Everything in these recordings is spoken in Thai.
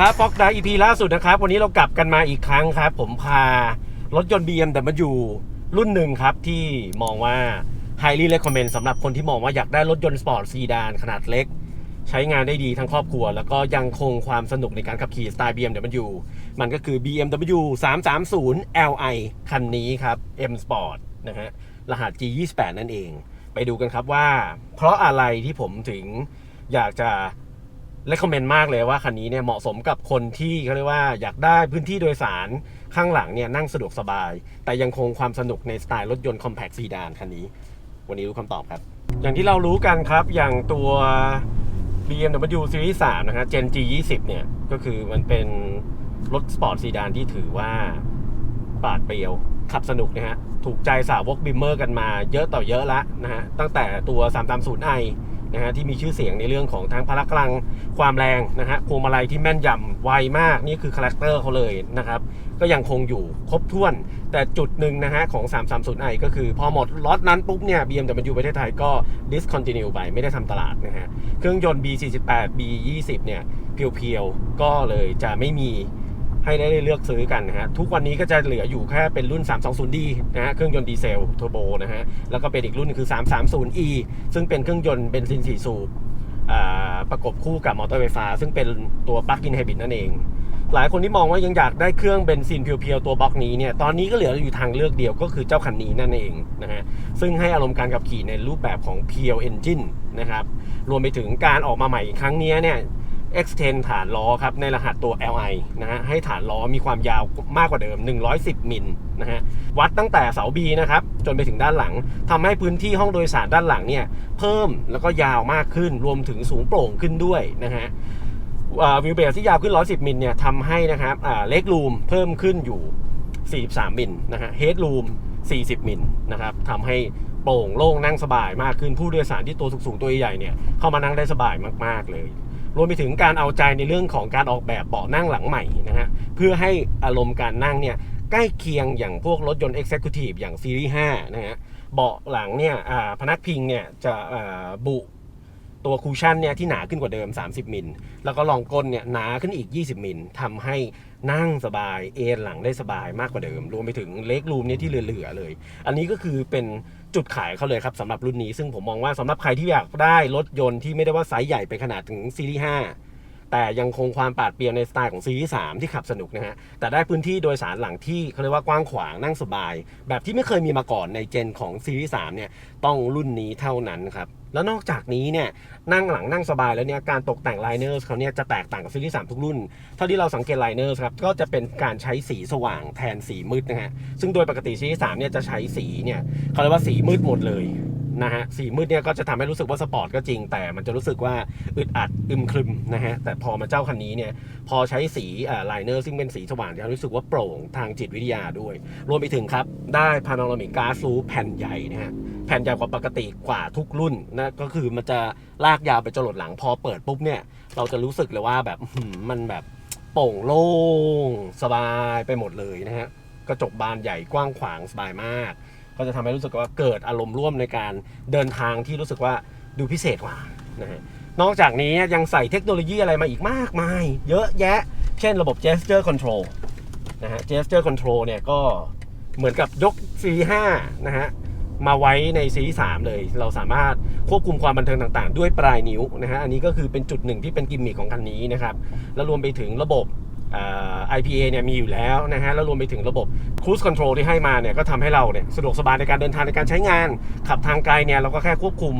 ครับฟอกดาอีพีล่าสุดนะครับ วันนี้เรากลับกันมาอีกครั้งครับ ผมพารถยนต์ BMW รุ่นหนึ่งครับ ที่มองว่า highly recommend สำหรับคนที่มองว่าอยากได้รถยนต์สปอร์ตซีดานขนาดเล็ก ใช้งานได้ดีทั้งครอบครัว แล้วก็ยังคงความสนุกในการขับขี่สไตล์ BMW มันก็คือ BMW 330 Li คันนี้ครับ M Sport นะฮะรหัส G28 นั่นเอง ไปดูกันครับว่า เพราะอะไรที่ผมถึงอยากจะ และคอมเมนต์มากเลยว่าคันนี้เนี่ยเหมาะสมกับคนที่เขาเรียกว่าอยากได้พื้นที่โดยสารข้างหลังเนี่ยนั่งสะดวกสบาย แต่ยังคงความสนุกในสไตล์รถยนต์ compact sedan คันนี้ วันนี้รู้คำตอบครับ อย่างที่เรารู้กันครับอย่างตัว BMW Series 3 นะฮะ Gen G 20เนี่ย ก็คือมันเป็นรถสปอร์ตซีดานที่ถือว่าปาดเปรียว ขับสนุกนะฮะ ถูกใจสาวกบิมเมอร์กันมาเยอะต่อเยอะละนะฮะ ตั้งแต่ตัว 330i นะฮะที่มีชื่อเสียงในเรื่องของทั้งพละกำลังความแรงนะฮะพวงมาลัยที่แม่นยำไวมากนี่คือคาแรคเตอร์เขาเลยนะครับก็ยังคงอยู่ครบถ้วน แต่จุดหนึ่งนะฮะของ 330i ก็คือพอหมดล็อตนั้นปุ๊บเนี่ย BMW ประเทศไทยก็ discontinue ไปไม่ได้ทำตลาดนะฮะเครื่องยนต์ B48 B20 เนี่ยเพียวๆ ก็เลยจะไม่มี ให้ได้เลือกซื้อกันนะฮะทุกวันนี้ก็จะเหลืออยู่แค่เป็นรุ่น 320D นะฮะเครื่องยนต์ดีเซลเทอร์โบนะฮะแล้วก็เป็นอีกรุ่นหนึงคือ 330E ซึ่งเป็นเครื่องยนต์เบนซิน4สูบประกบคู่กับมอเตอร์ไฟฟ้า ซึ่งเป็นตัวปลั๊กอินไฮบริดนั่นเอง หลายคนที่มองว่ายังอยากได้เครื่องเบนซินเพียวๆตัวบล็อกนี้เนี่ยตอนนี้ก็เหลืออยู่ทางเลือกเดียวก็คือเจ้าคันนี้นั่นเองนะฮะซึ่งให้อารมณ์การขับขี่ในรูปแบบของ Pure Engine นะครับรวมไปถึงการออกมาใหม่ครั้งนี้เนี่ย extend ฐานล้อครับในรหัสตัว Li นะฮะให้ฐานล้อมีความยาวมากกว่าเดิม 110 มิลนะฮะวัดตั้งแต่เสา B นะครับจนไปถึงด้านหลังทำให้พื้นที่ห้องโดยสารด้านหลังเนี่ยเพิ่มแล้วก็ยาวมากขึ้นรวมถึงสูงโปร่งขึ้นด้วยนะฮะวิวเบสที่ยาวขึ้น 110 มิลเนี่ยทำให้นะครับเล็กรูมเพิ่มขึ้นอยู่ 43 มิลนะฮะเฮดรูม 40 มิลนะครับทำให้โปร่งโล่งนั่งสบายมากขึ้นผู้โดยสารที่ตัวสูงๆตัวใหญ่เนี่ยเข้ามานั่งได้สบายมากๆเลย รวมไปถึงการเอาใจในเรื่องของการออกแบบเบาะนั่งหลังใหม่นะฮะเพื่อให้อารมณ์การนั่งเนี่ยใกล้เคียงอย่างพวกรถยนต์ Executive อย่างซีรีส์5นะฮะเบาะหลังเนี่ยพนักพิงเนี่ยจะบุตัวคูชั่นเนี่ยที่หนาขึ้นกว่าเดิม 30 มิล แล้วก็รองก้นเนี่ยหนาขึ้นอีก 20 มิลทำให้ นั่งสบายเอนหลังได้สบายมากกว่าเดิม รวมไปถึงเล็กรูมเนี่ยที่เหลือๆเลย อันนี้ก็คือเป็นจุดขายเขาเลยครับสำหรับรุ่นนี้ ซึ่งผมมองว่าสำหรับใครที่อยากได้รถยนต์ที่ไม่ได้ว่าไซส์ใหญ่ไปขนาดถึงซีรีส์5 แต่ยังคงความปราดเปรียวในสไตล์ของซีรีส์3ที่ขับสนุกนะฮะ แต่ได้พื้นที่โดยสารหลังที่เขาเรียกว่ากว้างขวางนั่งสบาย แบบที่ไม่เคยมีมาก่อนในเจนของซีรีส์3เนี่ยต้องรุ่นนี้เท่านั้นครับแล้วนอกจากนี้เนี่ยนั่งหลังนั่งสบายแล้วเนี่ยการตกแต่งไลเนอร์เขาเนี่ยจะแตกต่างกับซีรีส์3ทุกรุ่น เท่าที่เราสังเกตไลเนอร์ครับก็จะเป็นการใช้สีสว่างแทนสีมืดนะฮะซึ่งโดยปกติซีรีส์3เนี่ยจะใช้สีเนี่ยเขาเรียกว่าสีมืดหมดเลย นะฮะสีมืดเนี่ยก็จะทำให้รู้สึกว่าสปอร์ตก็จริง แต่มันจะรู้สึกว่าอึดอัดอึมครึมนะฮะแต่พอมาเจ้าคันนี้เนี่ยพอใช้สีไลเนอร์ซึ่งเป็นสีสว่างจะรู้สึกว่าโปร่งทางจิตวิทยาด้วย รวมไปถึงครับ ได้พาโนรามิกก a ส r ูแผ่นใหญ่นะฮะแผ่นใหญ่กว่าปกติกว่าทุกรุ่นนะก็คือมันจะลากยาวไปจรดหลังพอเปิดปุ๊บเนี่ยเราจะรู้สึกเลยว่าแบบมันแบบโปร่งโล่งสบายไปหมดเลยนะฮะกระจกบานใหญ่กว้างขวางสบายมาก ก็จะทำให้รู้สึกว่าเกิดอารมณ์ร่วมในการเดินทางที่รู้สึกว่าดูพิเศษกว่านะฮะนอกจากนี้ยังใส่เทคโนโลยีอะไรมาอีกมากมาย เยอะแยะ เช่นระบบ gesture control นะฮะ gesture control เนี่ยก็เหมือนกับยก C5 นะฮะมาไว้ใน C3 เลย เราสามารถควบคุมความบันเทิงต่างๆ ด้วยปลายนิ้วนะฮะ อันนี้ก็คือเป็นจุดหนึ่งที่เป็นกิมมิคของคันนี้นะครับ แล้วรวมไปถึงระบบ IPA เนี่ยมีอยู่แล้วนะฮะแล้วรวมไปถึงระบบ Cruise Control ที่ให้มาเนี่ยก็ทำให้เราเนี่ยสะดวกสบายในการเดินทางในการใช้งาน ขับทางไกลเนี่ยเราก็แค่ควบคุม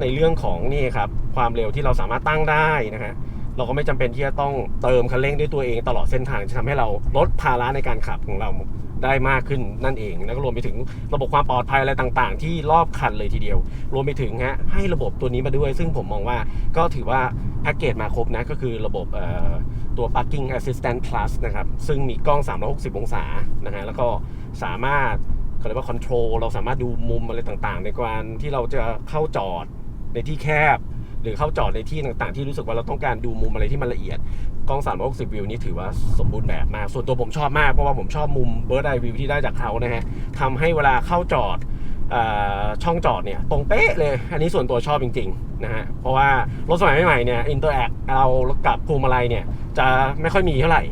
ในเรื่องของนี่ครับความเร็วที่เราสามารถตั้งได้นะฮะเราก็ไม่จำเป็นที่จะต้องเติมคันเร่งด้วยตัวเองตลอดเส้นทางจะทำให้เราลดภาระในการขับของเรา ได้มากขึ้นนั่นเองแล้วก็รวมไปถึงระบบความปลอดภัยอะไรต่างๆ ที่รอบคันเลยทีเดียว รวมไปถึงฮะให้ระบบตัวนี้มาด้วย ซึ่งผมมองว่าก็ถือว่าแพ็กเกจมาครบนะก็คือระบบเอ่อตัว Parking Assistant Plus นะครับ ซึ่งมีกล้อง 360 องศานะฮะแล้วก็สามารถเขาเรียกว่าคอนโทรลเราสามารถดูมุมอะไรต่างๆ ในการที่เราจะเข้าจอดในที่แคบ หรือเข้าจอดในที่ต่างๆ ที่รู้สึกว่าเราต้องการดูมุมอะไรที่มันละเอียด กล้อง 360 วิวนี่ถือว่าสมบูรณ์แบบมาก ส่วนตัวผมชอบมาก เพราะว่าผมชอบมุม Bird Eye View ที่ได้จากเขานะฮะทำให้เวลาเข้าจอดออช่องจอดเนี่ยตรงเป๊ะเลย อันนี้ส่วนตัวชอบจริงๆนะฮะ เพราะว่ารถสมัยใหม่ๆเนี่ยอินเตอร์แอคเรากับพวงมาลัยเนี่ยจะไม่ค่อยมีเท่าไหร่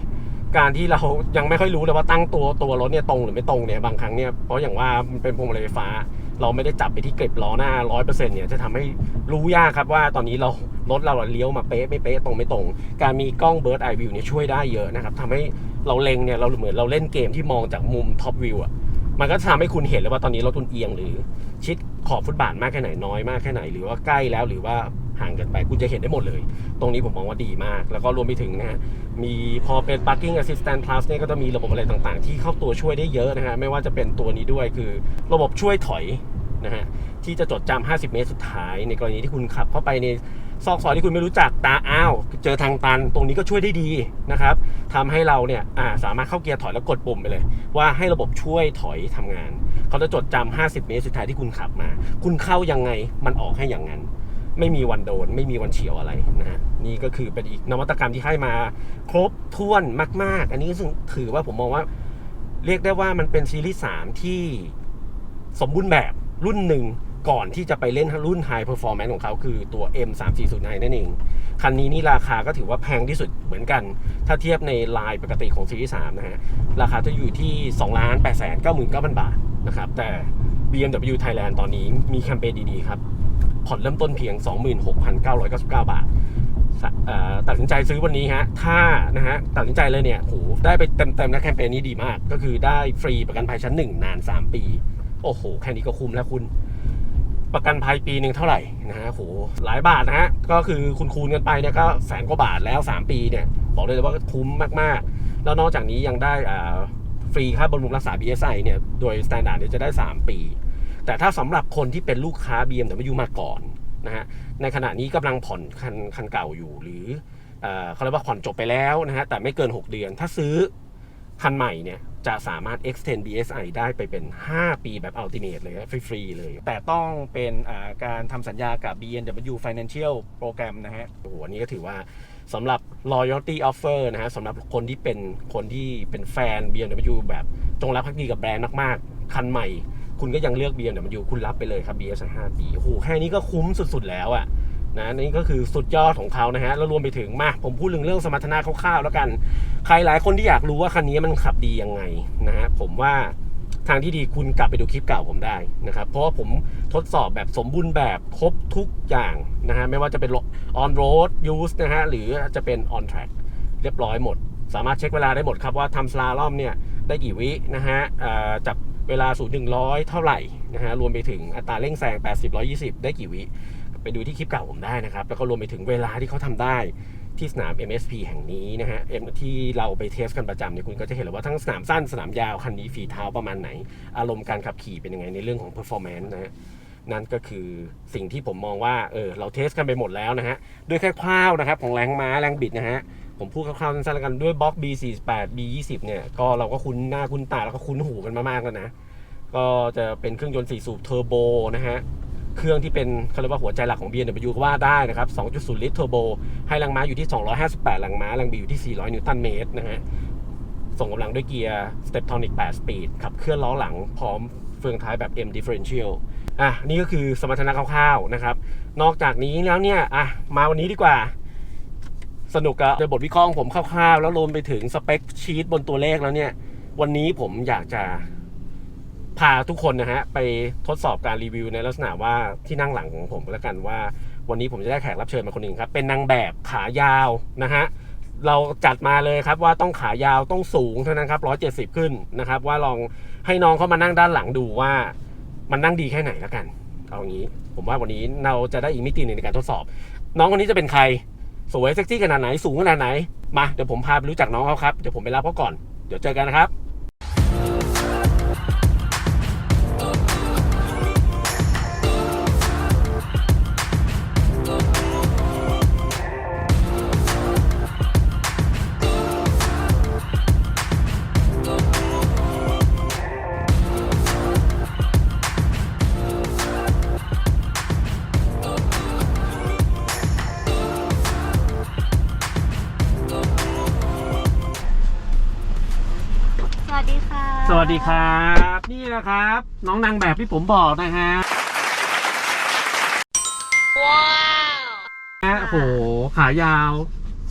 การที่เรายังไม่ค่อยรู้เลยว่าตั้งตัวตัวรถเนี่ยตรงหรือไม่ตรงเนี่ยบางครั้งเนี่ยเพราะอย่างว่ามันเป็นพวงมาลัยไฟฟ้า เราไม่ได้จับไปที่เกล็บล้อหน้าร้อยเปอร์เซ็นต์เนี่ยจะทำให้รู้ยากครับว่าตอนนี้เรารถเราเลี้ยวมาเป๊ะไม่เป๊ะตรงไม่ตรง การมีกล้องเบิร์ดไอวิวเนี่ยช่วยได้เยอะนะครับทำให้เราเล็งเนี่ยเราเหมือนเราเล่นเกมที่มองจากมุมท็อปวิวอะมันก็จะทำให้คุณเห็นเลยว่าตอนนี้รถคุณเอียงหรือชิดขอบฟุตบาทมากแค่ไหนน้อยมากแค่ไหน หรือว่าใกล้แล้วหรือว่าห่างกันไปคุณจะเห็นได้หมดเลย ตรงนี้ผมมองว่าดีมาก แล้วก็รวมไปถึงนะฮะมีพอเป็น parking assistant plus เนี่ยก็จะมีระบบอะไรต่างๆ ที่เข้าตัวช่วยได้เยอะนะฮะไม่ว่าจะเป็นตัวนี้ด้วยคือระบบช่วยถอยนะฮะที่จะจดจำ50 เมตรสุดท้าย ในกรณีที่คุณขับเข้าไปในซอกซอยที่คุณไม่รู้จักตาอ้าว เจอทางตัน ตรงนี้ก็ช่วยได้ดีนะครับทำให้เราเนี่ยาสามารถเข้าเกียร์ถอยแล้วกดปุ่มไปเลย ว่าให้ระบบช่วยถอยทำงาน เขาจะจดจำ50 เมตรสุดท้ายที่คุณขับมา คุณเข้ายังไงมันออกให้อย่างนั้น ไม่มีวันโดน ไม่มีวันเฉียวอะไรนะฮะนี่ก็คือเป็นอีกนวัตกรรมที่ให้มาครบถ้วนมาก ๆ อันนี้ซึ่งถือว่าผมมองว่า เรียกได้ว่ามันเป็นซีรีส์3ที่สมบูรณ์แบบรุ่นหนึ่งก่อนที่จะไปเล่นรุ่น High Performance ของเขาคือตัว M 3 4 0นั่นเอง คันนี้นี่ราคาก็ถือว่าแพงที่สุดเหมือนกัน ถ้าเทียบในไลน์ปกติของซีรีส์3นะฮะ ราคาจะอยู่ที่2ล้าน8 9 9 0 0 0 บาทนะครับ แต่ BMW Thailand ตอนนี้มีแคมเปญดี ๆ ครับ ผ่อนเริ่มต้นเพียง 26,999 บาทตัดสินใจซื้อวันนี้ฮะ ถ้านะฮะตัดสินใจเลยเนี่ยโหได้ไปเต็มๆนะแคมเปญนี้ดีมาก ก็คือได้ฟรีประกันภัยชั้น 1 นาน 3 ปี โอ้โห แค่นี้ก็คุ้มแล้วคุณ ประกันภัยปีหนึ่งเท่าไหร่นะฮะโหหลายบาทนะฮะ ก็คือคุณคูณกันไปเนี่ยก็แสนกว่าบาทแล้ว 3 ปีเนี่ย บอกเลยว่าคุ้มมากๆ แล้วนอกจากนี้ยังได้ฟรีค่าบำรุงรักษา BSI เนี่ย โดย s t ต n d า r d เนี่ยจะได้ 3 ปี แต่ถ้าสำหรับคนที่เป็นลูกค้า BMW มาก่อนนะฮะในขณะนี้กำลังผ่อนคันคันเก่าอยู่หรือเอ่อเขาเรียกว่าผ่อนจบไปแล้วนะฮะแต่ไม่เกิน 6 เดือน ถ้าซื้อคันใหม่เนี่ยจะสามารถ extend BSI ได้ไปเป็น 5 ปีแบบ ultimate เลยฟรีๆเลย แต่ต้องเป็นอ่าการทำสัญญากับ BMW Financial Program นะฮะโอ้โหอันนี้ก็ถือว่าสำหรับ loyalty offer นะฮะสำหรับคนที่เป็นคนที่เป็นแฟน BMW แบบจงรักภักดีกับแบรนด์มาก ๆ คันใหม่ คุณก็ยังเลือก BMW คุณรับไปเลยครับ BS 5ปีโอ้โหแค่นี้ก็คุ้มสุดๆแล้วอะ่ะนะนี่ก็คือสุดยอดของเขานะฮะแล้วรวมไปถึงมาผมพูดเรื่องเรื่องสมรรถนะคร่าวๆแล้วกัน ใครหลายคนที่อยากรู้ว่าคันนี้มันขับดียังไงนะฮะผมว่าทางที่ดีคุณกลับไปดูคลิปเก่าผมได้นะครับ เพราะว่าผมทดสอบแบบสมบูรณ์แบบครบทุกอย่างนะฮะไม่ว่าจะเป็น on road use นะฮะหรือจะเป็น on track เรียบร้อยหมด สามารถเช็คเวลาได้หมดครับว่าทำสลาล่อมเนี่ยได้กี่วินะฮะจับ เวลา0 100เท่าไหร่นะฮะรวมไปถึงอัตราเร่งแซง 80 120 ได้กี่วิ ไปดูที่คลิปเก่าผมได้นะครับ แล้วก็รวมไปถึงเวลาที่เขาทำได้ที่สนาม MSP แห่งนี้นะฮะที่เราไปเทสกันประจำเนี่ยคุณก็จะเห็นเลยว่าทั้งสนามสั้นสนามยาวคันนี้ฝีเท้าประมาณไหน อารมณ์การขับขี่เป็นยังไงในเรื่องของ performance นะฮะนั่นก็คือสิ่งที่ผมมองว่าเออเราเทสกันไปหมดแล้วนะฮะด้วยแค่คร่าวๆนะครับของแรงม้าแรงบิดนะฮะ ผมพูดคร่าวๆสั้นๆแล้วกันด้วยบล็อก B48 B20 เนี่ยก็เราก็คุ้นหน้าคุ้นตาแล้วก็คุ้นหูกันมามากแล้วนะ ก็จะเป็นเครื่องยนต์ 4 สูบเทอร์โบนะฮะ เครื่องที่เป็นเขาเรียกว่าหัวใจหลักของ BMW ก็ว่าได้นะครับ 2.0 ลิตรเทอร์โบ ให้แรงม้าอยู่ที่ 258แรงม้าแรงบิดอยู่ที่ 400 นิวตันเมตรนะฮะ ส่งกำลังด้วยเกียร์ Steptonic 8 Speed ขับเคลื่อนล้อหลังพร้อมเฟืองท้ายแบบ M Differential อะนี่ก็คือสมรรถนะคร่าวๆนะครับ นอกจากนี้แล้วเนี่ยอะมาวันนี้ดีกว่า สนุกกับโดยบทวิเคราะห์ของผมคร่าวๆ แล้วรวมไปถึงสเปคชีตบนตัวเลขแล้วเนี่ย วันนี้ผมอยากจะพาทุกคนนะฮะ ไปทดสอบการรีวิวในลักษณะว่าที่นั่งหลังของผมแล้วกันว่า วันนี้ผมจะได้แขกรับเชิญมาคนหนึ่งครับ เป็นนางแบบขายาวนะฮะเราจัดมาเลยครับว่าต้องขายาวต้องสูงเท่านั้นครับ 170 ขึ้นนะครับ ว่าลองให้น้องเขามานั่งด้านหลังดูว่ามันนั่งดีแค่ไหนแล้วกันเอางี้ ผมว่าวันนี้เราจะได้อีกมิติหนึ่งในการทดสอบ น้องคนนี้จะเป็นใคร สวยเซ็กซี่ขนาดไหนสูงขนาดไหนมาเดี๋ยวผมพาไปรู้จักน้องเขาครับเดี๋ยวผมไปรับเขาก่อนเดี๋ยวเจอกันนะครับ วัสดีค่ะสวัสดีครับนี่นี่นะครับ น้องนางแบบที่ผมบอกนะฮะว้าวโอ้โหขายาว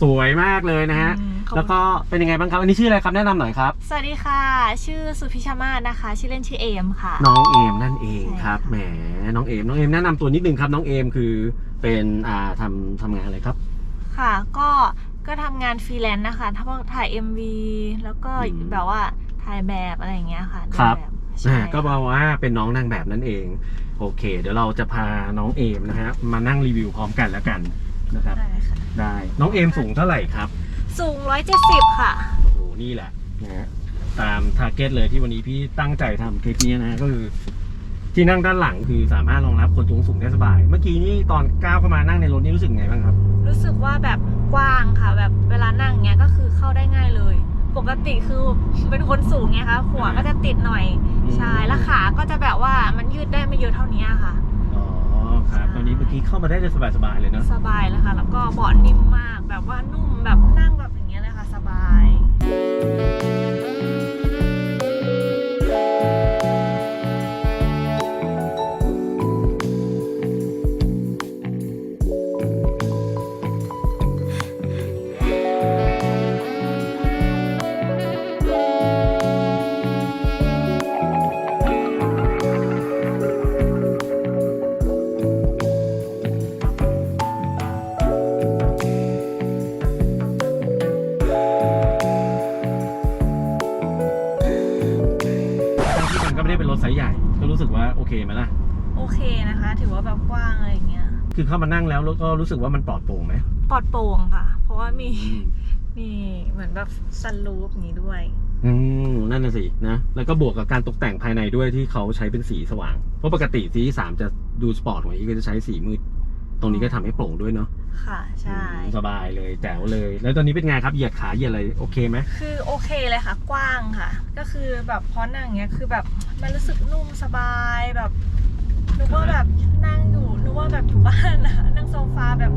สวยมากเลยนะฮะอืมขอบคุณแล้วก็เป็นยังไงบ้างครับ อันนี้ชื่ออะไรครับแนะนำหน่อยครับ สวัสดีค่ะ ชื่อสุพิชามาศนะคะ ชื่อเล่นชื่อเอมค่ะ น้องเอมนั่นเองครับใช่ค่ะแหม น้องเอม น้องเอมแนะนำตัวนิดนึงครับ น้องเอมคือเป็นอ่าทำทำงานอะไรครับ ค่ะ ก็ ก็ทำงานฟรีแลนซ์นะคะทั้งถ่าย MV แล้วก็อืมแบบว่า ถ่ายแบบอะไรอย่างเงี้ยค่ะครับเดินแบบใช่อ่าก็บอกว่าเป็นน้องนางแบบนั่นเอง โอเค เดี๋ยวเราจะพาน้องเอมนะฮะมานั่งรีวิวพร้อมกันแล้วกันนะครับ ได้ค่ะ ได้น้องเอมสูงเท่าไหร่ครับ สูง 170 ค่ะ โอ้โห นี่แหละนะฮะตามทาร์เก็ตเลยที่วันนี้พี่ตั้งใจทำคลิปนี้นะฮะก็คือ ที่นั่งด้านหลังคือสามารถรองรับคนสูงสูงได้สบาย เมื่อกี้นี่ตอนก้าวเข้ามานั่งในรถนี่รู้สึกไงบ้างครับ รู้สึกว่าแบบกว้างค่ะ แบบเวลานั่งเงี้ยก็คือเข้าได้ง่ายเลย ปกติคือเป็นคนสูงไงคะหัวก็จะติดหน่อยอืม ใช่แล้วขาก็จะแบบว่ามันยืดได้ไม่เยอะเท่านี้ค่ะ อ๋อครับ ตอนนี้เมื่อกี้เข้ามาได้เลยสบายๆเลยเนาะ สบายเลยค่ะ แล้วก็เบาะนิ่มมากแบบว่านุ่มแบบนั่งแบบอย่างเงี้ยเลยค่ะ สบายทั้ง คือเข้ามานั่งแล้วแล้วก็รู้สึกว่ามันปลอดโปร่งไหมปลอดโปร่งค่ะ เพราะว่ามีอืมมีเหมือนแบบซันรูฟอย่างนี้ด้วย อืมนั่นน่ะสินะ แล้วก็บวกกับการตกแต่งภายในด้วยที่เขาใช้เป็นสีสว่าง เพราะปกติสีสามจะดูสปอร์ตกว่านี้ก็จะใช้สีมืด ตรงนี้ก็ทำให้โปร่งด้วยเนาะค่ะ ใช่ อืมสบายเลยแจ๋วเลย แล้วตอนนี้เป็นไงครับเหยียดขาเหยียดอะไรโอเคไหม คือโอเคเลยค่ะ กว้างค่ะ ก็คือแบบพอนั่งอย่างเงี้ยคือแบบมันรู้สึกนุ่มสบายแบบนึกว่าแบบ นั่งอยู่นึกว่าแบบอยู่บ้านนะนั่งโซฟาแบบ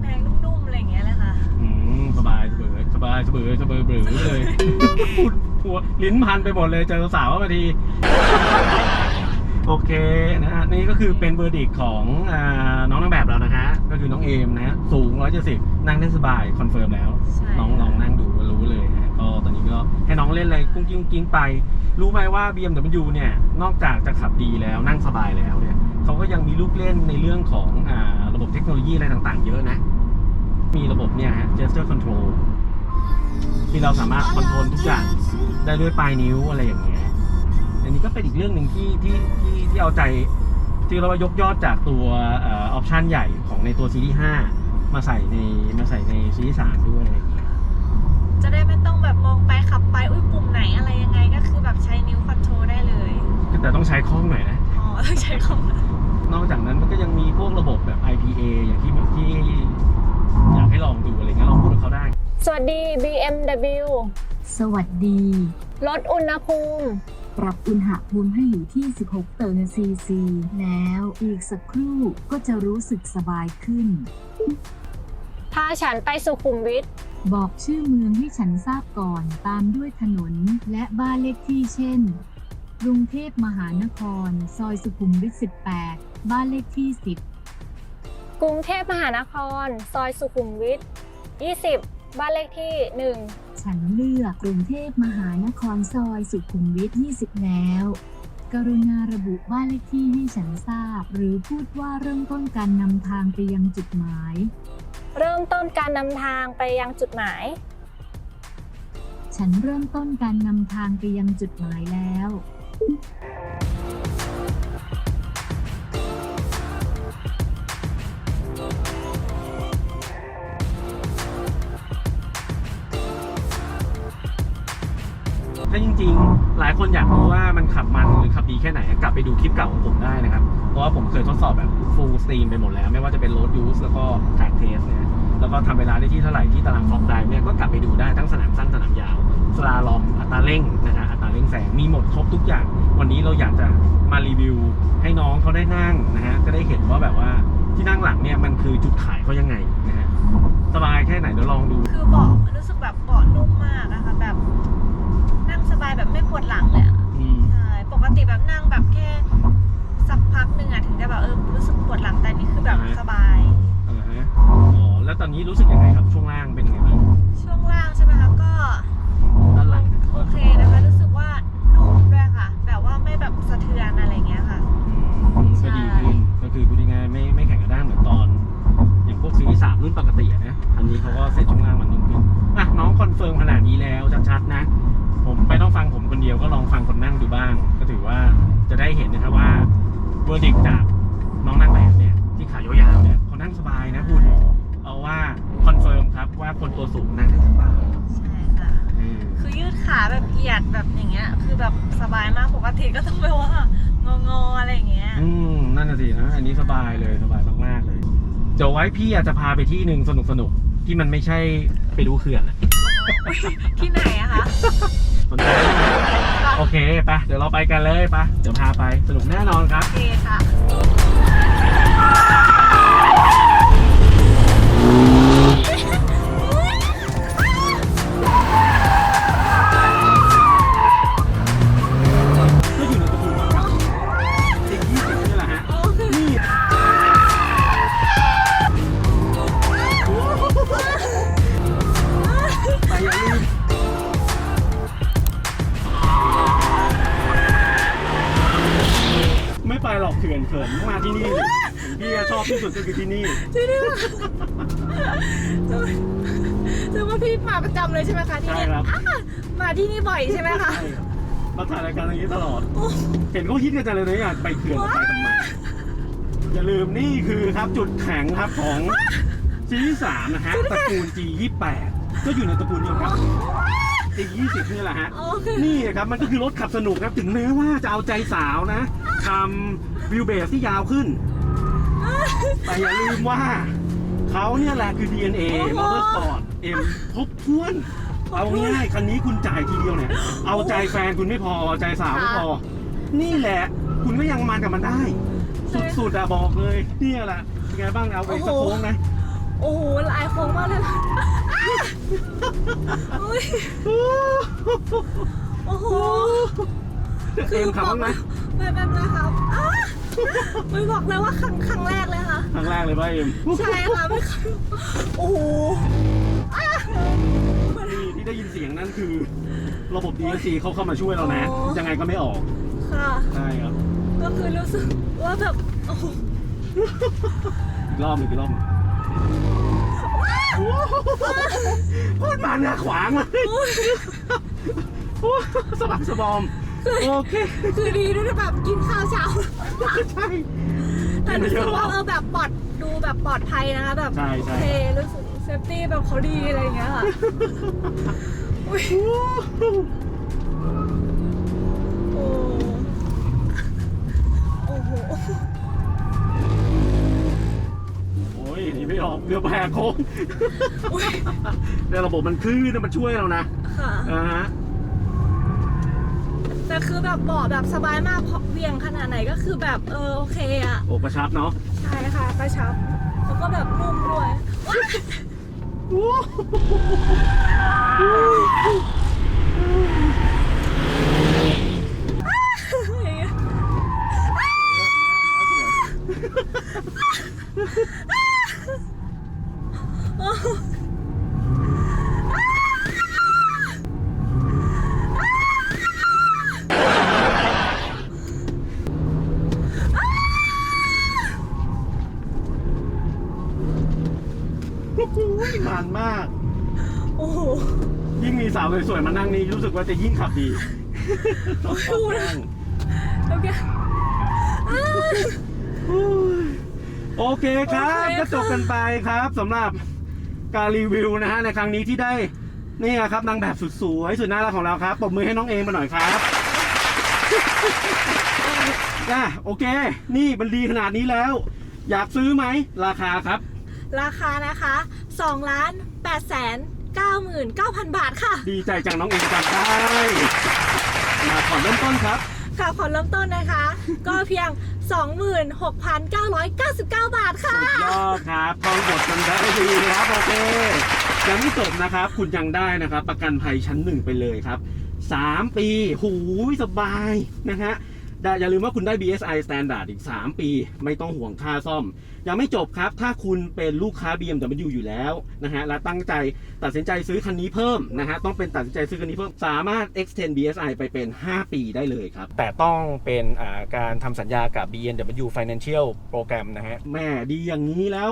แพงๆนุ่มๆอะไรอย่างเงี้ยเลยค่ะ อืมสบายสบายสบายสบายสบายเบลอเลยพูดหัวลิ้นพันไปหมดเลยเจอสาวมาทีโอเคนะฮะนี่ก็คือเป็นเบอร์ดิกของอาน้องนางแบบเรานะฮะก็คือน้องเอมนะฮะสูง 170 นั่งได้สบายคอนเฟิร์มแล้ว ใช่ น้องลองนั่งดูก็รู้เลยนะฮะก็ตอนนี้ก็ให้น้องเล่นอะไรกุ้งกิ้งกิ้งไป รู้ไหมว่า BMW เนี่ย นอกจากจะขับดีแล้วนั่งสบายแล้วเนี่ย เขาก็ยังมีลูกเล่นในเรื่องของอ่าระบบเทคโนโลยีอะไรต่าง ๆ เยอะนะ มีระบบเนี่ยฮะ gesture control ที่เราสามารถคอนโทรลทุกอย่างได้ด้วยปลายนิ้วอะไรอย่างเงี้ย อันนี้ก็เป็นอีกเรื่องหนึ่งที่ที่ที่ที่เอาใจที่เราว่ายกยอดจากตัวออปชันใหญ่ของในตัวซีรีส์5มาใส่ในมาใส่ในซีรีส์3ด้วยอะไรอย่างเงี้ย จะได้ไม่ต้องแบบมองไปขับไป อุ้ยปุ่มไหนอะไรยังไงก็คือแบบใช้นิ้วคอนโทรลได้เลย แต่ต้องใช้คล่องหน่อยนะ อ๋อต้องใช้คอมนอกจากนั้นมันก็ยังมีพวกระบบแบบ IPA อย่างที่ที่อยากให้ลองดูอะไรเงี้ยลองพูดกับเขาได้ สวัสดี BMW สวัสดี ลดอุณหภูมิ ปรับอุณหภูมิให้อยู่ที่ 16 เตอร์ซีซี แล้วอีกสักครู่ก็จะรู้สึกสบายขึ้น พาฉันไปสุขุมวิท บอกชื่อเมืองให้ฉันทราบก่อน ตามด้วยถนนและบ้านเลขที่เช่น กรุงเทพมหานคร ซอยสุขุมวิท 18 บ้านเลขที่ 10 กรุงเทพมหานคร ซอยสุขุมวิท 20 บ้านเลขที่ฉันเลือกกรุงเทพมหานคร ซอยสุขุมวิท 20 แล้ว กรุณาระบุบ้านเลขที่ให้ฉันทราบ หรือพูดว่าเริ่มต้นการนำทางไปยังจุดหมาย1เริ่มต้นการนำทางไปยังจุดหมายฉันเริ่มต้นการนำทางไปยังจุดหมายแล้ว ถ้าจริงๆ หลายคนอยากรู้ว่ามันขับมันหรือขับดีแค่ไหน กลับไปดูคลิปเก่าของผมได้นะครับ เพราะว่าผมเคยทดสอบแบบ full steam ไปหมดแล้ว ไม่ว่าจะเป็น road use แล้วก็ track test เนี่ยแล้วก็ทำเวลาได้ที่เท่าไหร่ที่ตารางฟอกได้เนี่ยก็กลับไปดูได้ทั้งสนามสั้นสนามยาวสลาลอมอัตราเร่งนะ ทุกอย่าง วันนี้เราอยากจะมารีวิว ให้น้องเขาได้นั่งนะฮะก็ได้เห็นว่าแบบว่าที่นั่งหลังเนี่ยมันคือจุดขายเขายังไงนะฮะสบายแค่ไหนเดี๋ยวลองดู คือเบาะรู้สึกแบบเบาะนุ่มมากอะค่ะแบบ นั่งสบายแบบไม่ปวดหลังเลยอะอืม ใช่กติแบบนั่งแบบแค่ สักพักหนึ่งอะถึงจะแบบเออรู้สึกปวดหลังแต่นี่คือแบบสบาย อ่าฮะอ๋อแล้วตอนนี้รู้สึกยังไงครับช่วงล่างเป็นยังไงบ้างช่วงล่างใช่ไหมคะก็ด้านหลัง โอเคนะคะรู้สึกว่านุ่มด้วยค่ะ แบบว่า ไม่แบบสะเทือนอะไรเงี้ยค่ะ อืมก็ดีขึ้นก็คือพูดง่ายๆไม่ไม่แข็งกระด้างเหมือนตอน อย่างพวกซีรีส์สามรุ่นปกติอะนะอันนี้เขาก็เซ็ตช่วงล่างมันนุ่มขึ้นอะน้องคอนเฟิร์มขนาดนี้แล้วชัดๆนะ ผมไม่ต้องฟังผมคนเดียวก็ลองฟังคนนั่งดูบ้าง ก็ถือว่าจะได้เห็นนะครับว่าเวอร์ดิกจากน้องนั่งแบบเนี่ยที่ขายาวๆเนี่ยเขานั่งสบายนะคุณเอาว่าคอนเฟิร์มครับว่าคนตัวสูงนั่งได้สบาย ใช่ แบบเหยียดแบบอย่างเงี้ย คือแบบสบายมากปกติก็ต้องแบบว่างองอๆอะไรอย่างเงี้ย อืมนั่นน่ะสินะอันนี้สบายเลยสบายมากๆเลยเดี๋ยวไว้พี่อาจจะพาไปที่หนึ่งสนุกๆที่มันไม่ใช่ไปดูเขื่อนอะที่ไหนอะคะสนใจไหมโอเคไปเดี๋ยวเราไปกันเลยไปเดี๋ยวพาไปสนุกแน่นอนครับ โอเคค่ะ เห็นเขาฮิตกันจังเลยนะอยากไปเขื่อนไปทำไมอย่าลืมนี่คือครับจุดแข็งครับของซีรีส์สามนะฮะตระกูล G28 ก็อยู่ในตระกูลเดียวกันอีก20นี่แหละฮะโอเค นี่ครับมันก็คือรถขับสนุกครับถึงแม้ว่าจะเอาใจสาวนะทำวิวเบสที่ยาวขึ้น แต่อย่าลืมว่า เขาเนี่ยแหละคือ DNA มอเตอร์สปอร์ตเอ็มครบถ้วน เอาง่ายๆคันนี้คุณจ่ายทีเดียวเนี่ย เอาใจแฟนคุณไม่พอเอาใจสาวไม่พอ นี่แหละ คุณก็ยังมันกับมันได้ สุดๆอะบอกเลยเนี่ยแหละเป็นไงบ้างเอาไปสักโค้งนะโอ้โหลายโค้งมากเลยค่ะอุ๊ยโอ้โหเอ็มขับบ้างไหมไม่ไม่ไม่ครับอ้าไม่บอกเลยว่าครั้งครั้งแรกเลยค่ะ ครั้งแรกเลยป่ะเอ็มใช่ค่ะไม่เคยโอ้โหนี่ที่ได้ยินเสียงนั่นคือ ระบบ DSC เขาเข้ามาช่วยเรานะอ๋อยังไงก็ไม่ออก ค่ะ ใช่ครับก็คือรู้สึกว่าแบบโอ้โหอีกรอบหนึ่งอีกรอบหนึ่งโคตรมันนะขวางเลยโอ้สะบักสะบอม โอเคคือดีด้วยนะแบบกินข้าวเช้า ใช่ แต่รู้สึกว่าเออแบบปลอดดูแบบปลอดภัยนะคะแบบใช่ใช่ โอเครู้สึกเซฟตี้แบบเขาดีอะไรอย่างเงี้ยค่ะอุ๊ยโโอ้โหโอ้ยหนีไม่ออกเกือบแหกโค้งแต่ระบบมันคลื่นนะมันช่วยเรานะค่ะ อ่าฮะแต่คือแบบเบาะแบบสบายมากเพราะเวียงขนาดไหนก็คือแบบเออโอเคอะโอ้กระชับเนาะใช่ค่ะกระชับ แล้วก็แบบนุ่มด้วยว้ายอย่า มันมาก โอ้โหยิ่งมีสาวสวยๆมานั่งนี่รู้สึกว่าจะยิ่งขับดีดูนะโอเคโอเคครับ โอเคค่ะก็จบกันไปครับสำหรับการรีวิวนะฮะในครั้งนี้ที่ได้นี่ครับนางแบบสุดสวยสุดน่ารักของเราครับปรบมือให้น้องเอมมาหน่อยครับอะโอเค นี่มันดีขนาดนี้แล้ว อยากซื้อไหมราคาครับ ราคานะคะ2ล้าน8แสน99,000 บาทค่ะ ดีใจจังน้องเอมจำได้มาก่อนเริ่มต้นครับค่ะผ่อนเริ่มต้นนะคะ ก็เพียง 26,999 บาทค่ะ สุดยอดครับท่องบทกันได้ดีครับโอเคยังไม่จบนะครับ คุณยังได้นะครับ ประกันภัยชั้นหนึ่งไปเลยครับ 3 ปี หูยสบายนะฮะ อย่าลืมว่าคุณได้ BSI Standard อีก 3 ปี ไม่ต้องห่วงค่าซ่อม ยังไม่จบครับ ถ้าคุณเป็นลูกค้า BMW อยู่แล้วนะฮะ และตั้งใจตัดสินใจซื้อคันนี้เพิ่มนะฮะ ต้องเป็นตัดสินใจซื้อคันนี้เพิ่ม สามารถ extend BSI ไปเป็น 5 ปีได้เลยครับ แต่ต้องเป็นอ่าการทำสัญญากับ BMW Financial Program นะฮะ แม่ดีอย่างนี้แล้ว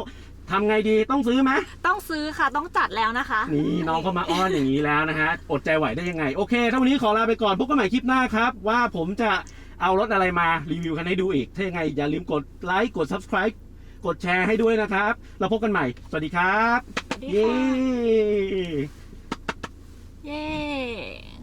ทำไงดีต้องซื้อไหมต้องซื้อค่ะต้องจัดแล้วนะคะ นี่น้องเข้ามาอ้อนอย่างนี้แล้วนะฮะอดใจไหวได้ยังไง โอเคถ้าวันนี้ขอลาไปก่อนพบกันใหม่คลิปหน้าครับ ว่าผมจะ เอารถอะไรมารีวิวกันให้ดูอีก ถ้ายังไงอย่าลืมกดไลค์กด subscribe กดแชร์ให้ด้วยนะครับ เราพบกันใหม่ สวัสดีครับ สวัสดีเย้ ค่ะ เย้